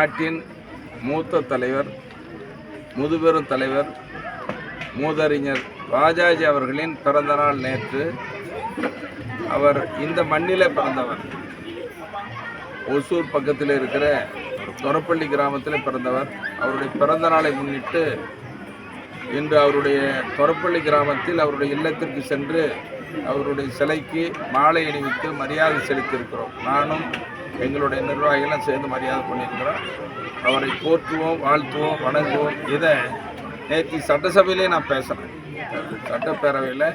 நாட்டின் மூத்த தலைவர் முதுபெரும் தலைவர் மூதறிஞர் ராஜாஜி அவர்களின் பிறந்தநாள் நேற்று. அவர் இந்த மண்ணிலே பிறந்தவர். ஒசூர் பக்கத்தில் இருக்கிற தொரப்பள்ளி கிராமத்தில் பிறந்தவர். அவருடைய பிறந்த நாளை முன்னிட்டு இன்று அவருடைய தொரப்பள்ளி கிராமத்தில் அவருடைய இல்லத்திற்கு சென்று அவருடைய சிலைக்கு மாலை அணிவித்து மரியாதை செலுத்தியிருக்கிறோம். நானும் எங்களுடைய நிர்வாகிகள்லாம் சேர்ந்து மரியாதை பண்ணியிருக்கிறோம். அவரை போற்றுவோம் வாழ்த்துவோம் வணங்குவோம். இதை நேற்று சட்டசபையிலே நான் பேசினேன் சட்டப்பேரவையில்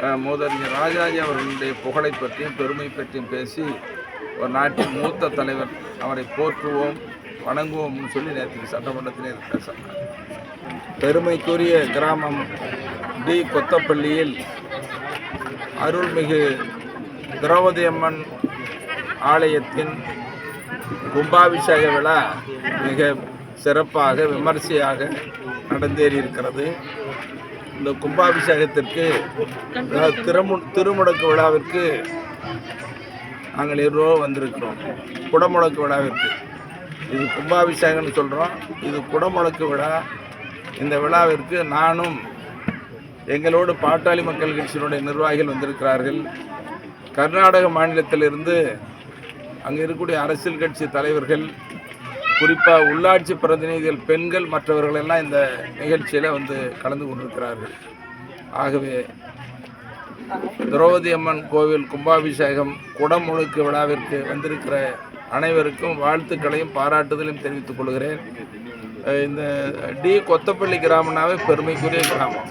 அஹ், மூதறிஞர் ராஜாஜி அவர்களுடைய புகழை பற்றியும் பெருமை பற்றியும் பேசி ஒரு நாட்டின் மூத்த தலைவர் அவரை போற்றுவோம் வணங்குவோம்னு சொல்லி நேற்று சட்டமன்றத்திலே இதை பெருமைக்குரிய கிராமம் டி. கொத்தப்பள்ளியில் அருள்மிகு திரௌபதி அம்மன் ஆலயத்தின் கும்பாபிஷேக விழா மிக சிறப்பாக விமர்சையாக நடந்தேறி இருக்கிறது இந்த கும்பாபிஷேகத்திற்கு திருமு திருமுடக்கு விழாவிற்கு நாங்கள் இருவரும் வந்திருக்கிறோம். குடமுழக்கு விழாவிற்கு. இது கும்பாபிஷேகம்னு சொல்கிறோம் இது குடமுழக்கு விழா. இந்த விழாவிற்கு நானும் எங்களோடு பாட்டாளி மக்கள் கட்சியினுடைய நிர்வாகிகள் வந்திருக்கிறார்கள். கர்நாடக மாநிலத்திலிருந்து அங்கே இருக்கக்கூடிய அரசியல் கட்சி தலைவர்கள் குறிப்பாக உள்ளாட்சி பிரதிநிதிகள் பெண்கள் மற்றவர்கள் எல்லாம் இந்த நிகழ்ச்சியில் வந்து கலந்து கொண்டிருக்கிறார்கள். ஆகவே திரௌபதி அம்மன் கோவில் கும்பாபிஷேகம் குடமுழுக்கு விழாவிற்கு வந்திருக்கிற அனைவருக்கும் வாழ்த்துக்களையும் பாராட்டுதலையும் தெரிவித்துக் கொள்கிறேன். இந்த டி கொத்தப்பள்ளி கிராமம்னாவே பெருமைக்குரிய கிராமம்.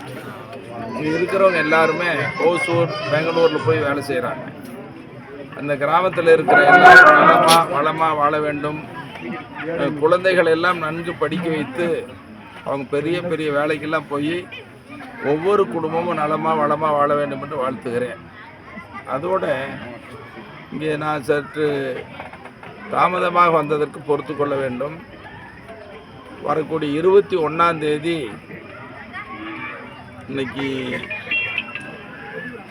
இங்கே இருக்கிறவங்க எல்லாருமே ஓசூர் பெங்களூரில் போய் வேலை செய்கிறாங்க அந்த கிராமத்தில் இருக்கிற எல்லாம் நலமாக வளமாக வாழ வேண்டும். குழந்தைகள் எல்லாம் நன்கு படிக்க வைத்து அவங்க பெரிய பெரிய வேலைக்கெல்லாம் போய் ஒவ்வொரு குடும்பமும் நலமாக வளமாக வாழ வேண்டும் என்று வாழ்த்துகிறேன். அதோட இங்கே நான் சற்று தாமதமாக வந்ததற்கு பொறுத்து கொள்ள வேண்டும். வரக்கூடிய இருபத்தி ஒன்றாம் தேதி இன்னைக்கு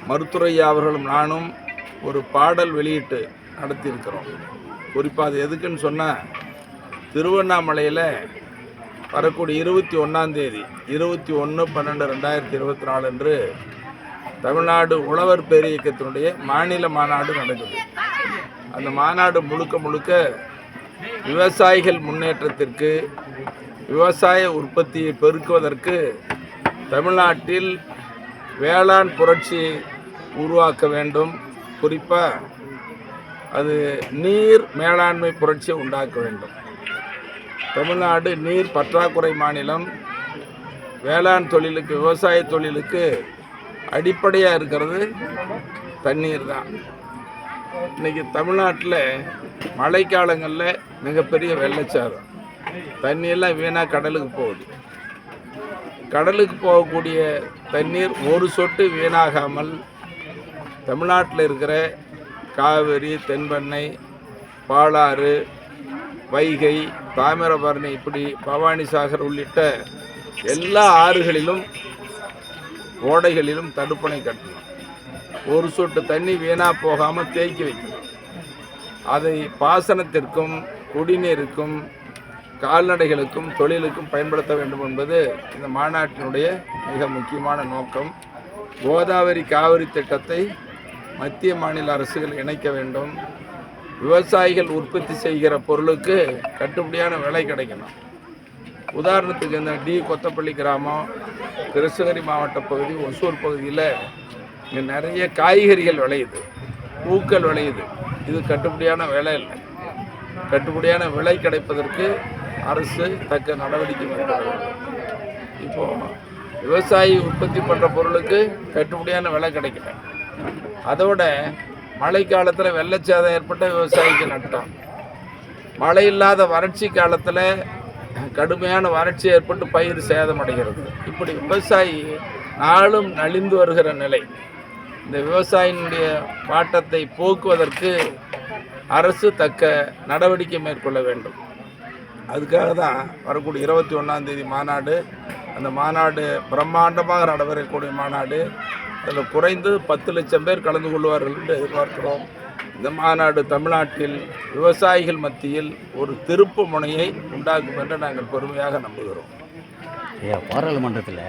மருத்துரையா அவர்களும் நானும் ஒரு பாடல் வெளியிட்டு நடத்தியிருக்கிறோம். குறிப்பாக அது எதுக்குன்னு சொன்னால் திருவண்ணாமலையில் வரக்கூடிய இருபத்தி ஒன்றாந்தேதி இருபத்தி ஒன்று பன்னெண்டு ரெண்டாயிரத்தி இருபத்தி நாலு அன்று தமிழ்நாடு உழவர் பேரியக்கத்தினுடைய மாநில மாநாடு நடக்குது அந்த மாநாடு முழுக்க முழுக்க விவசாயிகள் முன்னேற்றத்திற்கு விவசாய உற்பத்தியை பெருக்குவதற்கு தமிழ்நாட்டில் வேளாண் புரட்சியை உருவாக்க வேண்டும். குறிப்பாக அது நீர் மேலாண்மை புரட்சியை உண்டாக்க வேண்டும். தமிழ்நாடு நீர் பற்றாக்குறை மாநிலம். வேளாண் தொழிலுக்கு விவசாய தொழிலுக்கு அடிப்படையாக இருக்கிறது தண்ணீர் தான். இன்றைக்கி தமிழ்நாட்டில் மழைக்காலங்களில் மிகப்பெரிய வெள்ளச்சாரம். தண்ணியெல்லாம் வீணாக கடலுக்கு போகுது. கடலுக்கு போகக்கூடிய தண்ணீர் ஒரு சொட்டு வீணாகாமல் தமிழ்நாட்டில் இருக்கிற காவிரி தென்பெண்ணை பாலாறு வைகை தாமிரபரணி இப்படி பவானி சாகர் உள்ளிட்ட எல்லா ஆறுகளிலும் ஓடைகளிலும் தடுப்பணை கட்டணும். ஒரு சொட்டு தண்ணி வீணாக போகாமல் தேக்கி வைக்கணும். அதை பாசனத்திற்கும் குடிநீருக்கும் கால்நடைகளுக்கும் தொழிலுக்கும் பயன்படுத்த வேண்டும் என்பது இந்த மாநாட்டினுடைய மிக முக்கியமான நோக்கம். கோதாவரி காவிரி திட்டத்தை மத்திய மாநில அரசுகள் இணைக்க வேண்டும். விவசாயிகள் உற்பத்தி செய்கிற பொருளுக்கு கட்டுப்படியான விலை கிடைக்கணும். உதாரணத்துக்கு இந்த டி கொத்தப்பள்ளி கிராமம் கிருஷ்ணகிரி மாவட்ட பகுதி ஒசூர் பகுதியில் இங்கே நிறைய காய்கறிகள் விளையுது. பூக்கள் விளையுது. இது கட்டுப்படியான விலை இல்லை. கட்டுப்படியான விலை கிடைப்பதற்கு அரசு தக்க நடவடிக்கை மேற்கொள்ள வேண்டும். இப்போது விவசாயி உற்பத்தி பண்ணுற பொருளுக்கு கட்டுப்படியான விலை கிடைக்கல. அதோட மழை காலத்தில் வெள்ளச்சேதம் ஏற்பட்ட விவசாயிக்கு நட்டம். மழை இல்லாத வறட்சி காலத்தில் கடுமையான வறட்சி ஏற்பட்டு பயிர் சேதமடைகிறது இப்படி விவசாயி நாளும் நலிந்து வருகிற நிலை. இந்த விவசாயினுடைய பாட்டத்தை போக்குவதற்கு அரசு தக்க நடவடிக்கை மேற்கொள்ள வேண்டும். அதுக்காக தான் வரக்கூடிய இருபத்தி ஒன்றாந்தேதி மாநாடு அந்த மாநாடு பிரம்மாண்டமாக நடைபெறக்கூடிய மாநாடு அதில் குறைந்து பத்து லட்சம் பேர் கலந்து கொள்வார்கள் என்று எதிர்பார்க்கிறோம். இந்த மாநாடு தமிழ்நாட்டில் விவசாயிகள் மத்தியில் ஒரு திருப்பு முனையை உண்டாக்கும் என்று நாங்கள் பெருமையாக நம்புகிறோம். பாராளுமன்றத்தில்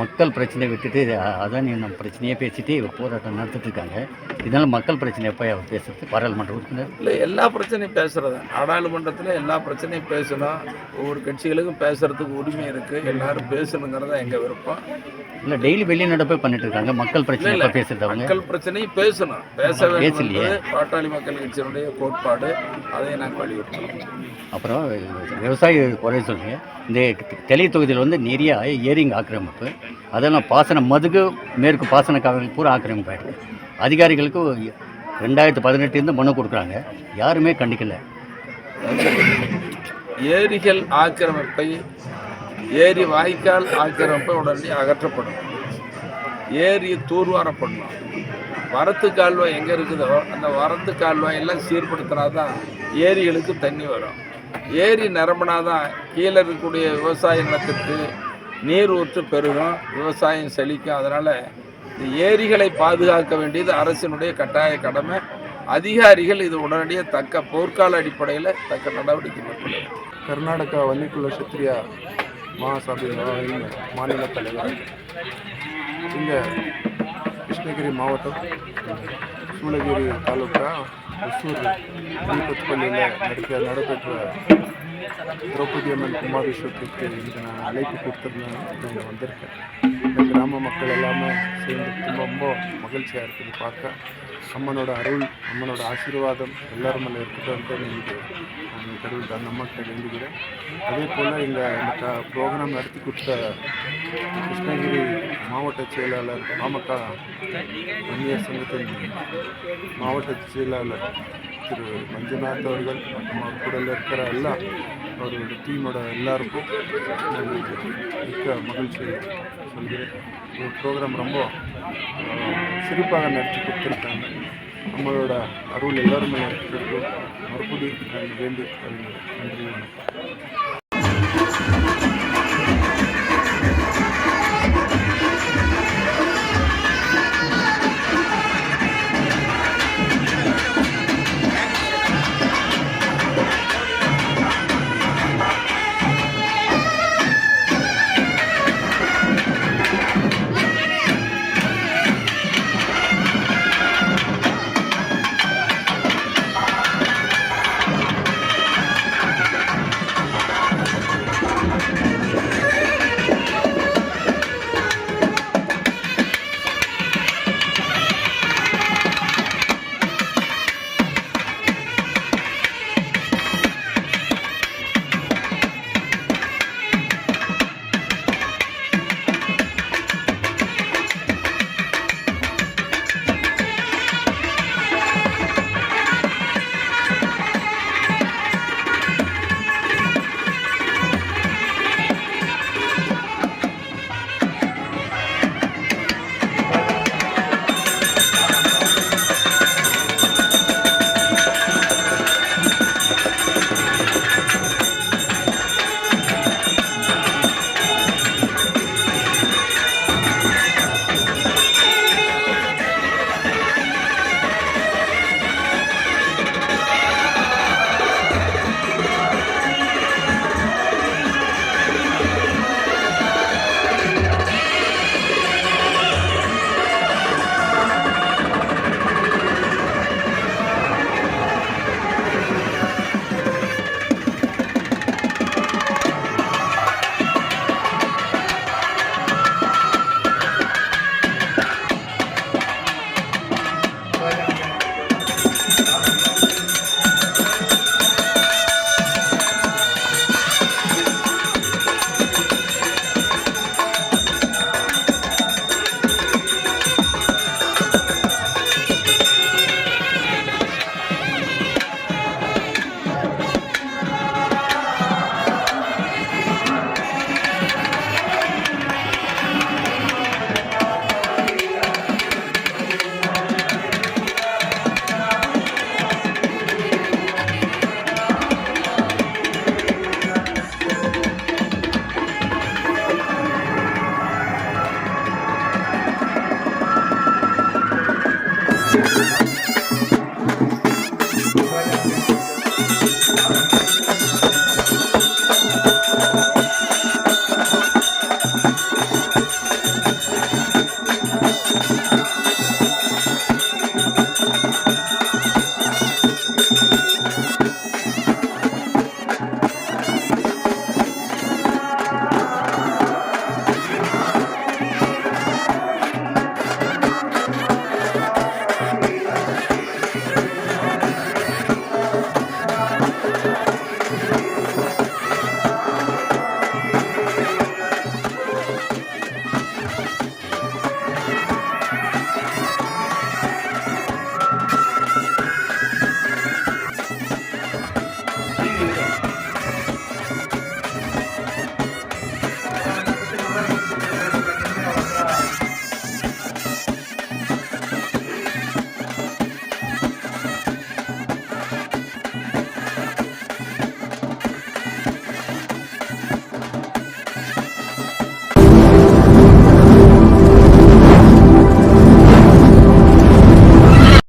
மக்கள் பிரச்சனை விட்டுட்டு அதானி நம்ம பிரச்சனையே பேசிட்டு போராட்டம் நடத்திட்டு இருக்காங்க இதனால் மக்கள் பிரச்சனை எப்போ பேசுறது? பாராளுமன்ற உறுப்பினர்? இல்லை எல்லா பிரச்சனையும் பேசுகிறது நாடாளுமன்றத்தில் எல்லா பிரச்சனையும் பேசணும். ஒவ்வொரு கட்சிகளுக்கும் பேசுறதுக்கு உரிமை இருக்குது எல்லாரும் பேசணுங்கிறது தான் எங்கள் விருப்பம். இல்லை டெய்லி வெளிநடப்பே பண்ணிட்டு இருக்காங்க மக்கள் பிரச்சனை இல்ல, பேசுறது மக்கள் பிரச்சனையும் பேசணும். பேச பேசலையே. பாட்டாளி மக்கள் கட்சியினுடைய கோட்பாடு. அதை நாங்கள் வலியுறுத்தணும் அப்புறம் விவசாயி குறை சொல்லுங்க. இந்த தெளி தொகுதியில் வந்து நிறைய ஏரிங்க ஆக்கிரமிப்பு. அதெல்லாம் பாசன மதுகு மேற்கு பாசன காவல்கள் பூரா ஆக்கிரமிப்பு ஆயிருக்கு அதிகாரிகளுக்கு ரெண்டாயிரத்து பதினெட்டுலேருந்து மனு கொடுக்குறாங்க. யாருமே கண்டிக்கல. ஏரிகள் ஆக்கிரமிப்பை ஏரி வாய்க்கால் ஆக்கிரமிப்பை உடனே அகற்றப்படும். ஏரி தூர்வாரப்படணும். வரத்து கால்வாய் எங்கே இருக்குதோ அந்த வரத்து கால்வாய் எல்லாம் சீர்படுத்தினா தான் ஏரிகளுக்கு தண்ணி வரும். ஏரி நிரம்பினா தான் கீழே இருக்கக்கூடிய விவசாய நிலத்திற்கு நீர் ஊற்று பெருகும் விவசாயம் செழிக்கும். அதனால் இந்த ஏரிகளை பாதுகாக்க வேண்டியது அரசினுடைய கட்டாய கடமை. அதிகாரிகள் இது உடனடியாக தக்க போர்க்கால அடிப்படையில் தக்க நடவடிக்கை மேற்கொள்ள கர்நாடகா வன்னிக்குள்ள சத்ரியா மகாசபையின் மாநில தலைவர். இங்கே கிருஷ்ணகிரி மாவட்டம் சூளகிரி தாலுக்கா. ஒசூர் தீபத்பள்ளியில் நடக்க நடைபெற்ற திரௌபதி அம்மன் கும்பாபிஷேகத்துக்கு இன்றைக்கு நான் அழைப்பு கொடுத்துருந்தேன் இங்கே வந்திருக்கேன் இந்த கிராம மக்கள் எல்லாமே சேர்ந்து ரொம்ப ரொம்ப மகிழ்ச்சியாக இருக்குது பார்க்க அம்மனோட அருள் அம்மனோட ஆசீர்வாதம் எல்லாரும் மேலே இருக்கட்டும் இன்னைக்கு நான் கடவுள் அந்த அம்மாக்கிட்ட வேண்டுகிறேன் அதே போல் இங்கே இந்த ப்ரோக்ராம் நடத்தி கொடுத்த கிருஷ்ணகிரி மாவட்ட செயலாளர் பாமக வன்னியர் சங்கத்தின் மாவட்ட செயலாளர் திரு மஞ்சுநாத் அவர்கள் மற்றும் அவர் கூட இருக்கிற எல்லா அவரோட டீமோட எல்லாருக்கும் மிக்க மகிழ்ச்சி சொல்கிறேன். ஒரு ப்ரோக்ராம் ரொம்ப அஹ், சிறப்பாக நடத்தி கொடுத்துருக்காங்க. நம்மளோட அருள் எல்லாருமே இருக்கிறது மறுபடி நான் வேண்டி நன்றி வணக்கம்.